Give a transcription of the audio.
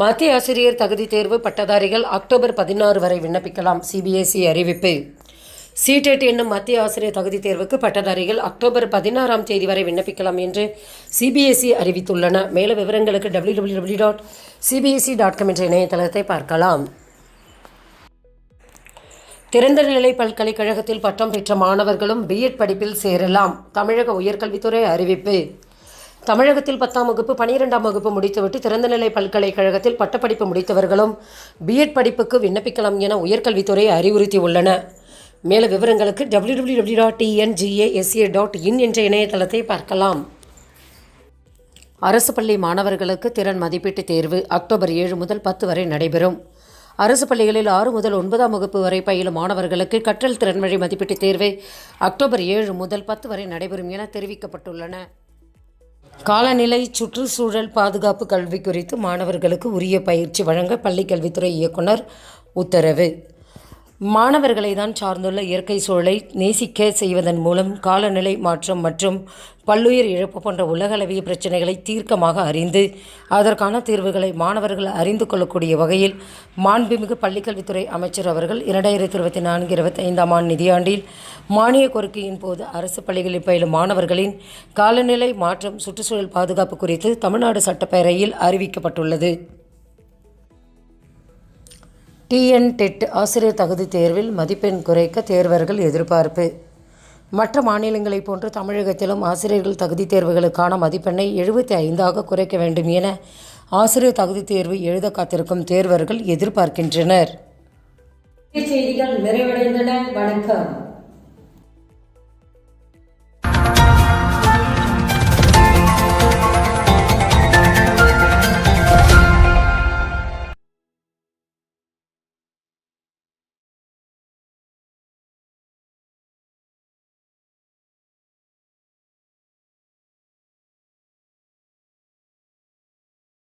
மத்திய ஆசிரியர் தகுதி தேர்வு பட்டதாரிகள் அக்டோபர் பதினாறு வரை விண்ணப்பிக்கலாம். சிபிஎஸ்இ அறிவிப்பு. சிடெட் என்னும் மத்திய ஆசிரியர் தகுதி தேர்வுக்கு பட்டதாரிகள் அக்டோபர் பதினாறாம் தேதி வரை விண்ணப்பிக்கலாம் என்று சிபிஎஸ்இ அறிவித்துள்ளன. மேலும் விவரங்களுக்கு W W W dot CBSE dot com என்ற இணையதளத்தை பார்க்கலாம். திறந்தநிலை பல்கலைக்கழகத்தில் பட்டம் பெற்ற மாணவர்களும் பிஎட் படிப்பில் சேரலாம். தமிழக உயர்கல்வித்துறை அறிவிப்பு. தமிழகத்தில் பத்தாம் வகுப்பு பனிரெண்டாம் வகுப்பு முடித்துவிட்டு திறந்தநிலை பல்கலைக்கழகத்தில் பட்டப்படிப்பு முடித்தவர்களும் பிஎட் படிப்புக்கு விண்ணப்பிக்கலாம் என உயர்கல்வித்துறை அறிவுறுத்தியுள்ளன. மேலும் விவரங்களுக்கு W W W dot TNGASA dot in என்ற இணையதளத்தை பார்க்கலாம். அரசு பள்ளி மாணவர்களுக்கு திறன் மதிப்பீட்டு தேர்வு அக்டோபர் ஏழு முதல் பத்து வரை நடைபெறும். அரசு பள்ளிகளில் ஆறு முதல் ஒன்பதாம் வகுப்பு வரை பயிலும் மாணவர்களுக்கு கற்றல் திறன் வழி மதிப்பீட்டு தேர்வு அக்டோபர் ஏழு முதல் பத்து வரை நடைபெறும் என தெரிவிக்கப்பட்டுள்ளன. காலநிலை சுற்றுச்சூழல் பாதுகாப்பு கல்வி குறித்து மாணவர்களுக்கு உரிய பயிற்சி வழங்க பள்ளிக்கல்வித்துறை இயக்குனர் உத்தரவு. மாணவர்களை தான் சார்ந்துள்ள இயற்கை சூழலை நேசிக்க செய்வதன் மூலம் காலநிலை மாற்றம் மற்றும் பல்லுயிர் இழப்பு போன்ற உலகளவிய பிரச்சனைகளை தீர்க்கமாக அறிந்து அதற்கான தீர்வுகளை மாணவர்கள் அறிந்து கொள்ளக்கூடிய வகையில் மாண்புமிகு பள்ளிக்கல்வித்துறை அமைச்சர் அவர்கள் இரண்டாயிரத்தி இருபத்தி நான்கு இருபத்தி ஐந்தாம் ஆண்டு நிதியாண்டில் மானிய கோரிக்கையின் போது அரசு பள்ளிகளில் பயிலும் மாணவர்களின் காலநிலை மாற்றம் சுற்றுச்சூழல் பாதுகாப்பு குறித்து தமிழ்நாடு சட்டப்பேரவையில் அறிவிக்கப்பட்டுள்ளது. டிஎன் டெட் ஆசிரியர் தகுதி தேர்வில் மதிப்பெண் குறைக்க தேர்வர்கள் எதிர்பார்ப்பு. மற்ற மாநிலங்களைப் போன்று தமிழகத்திலும் ஆசிரியர்கள் தகுதி தேர்வுகளுக்கான மதிப்பெண்ணை எழுபத்தி ஐந்தாக குறைக்க வேண்டும் என ஆசிரியர் தகுதி தேர்வு எழுத காத்திருக்கும் தேர்வர்கள் எதிர்பார்க்கின்றனர். செய்திகள் நிறைவடைந்தன. வணக்கம்.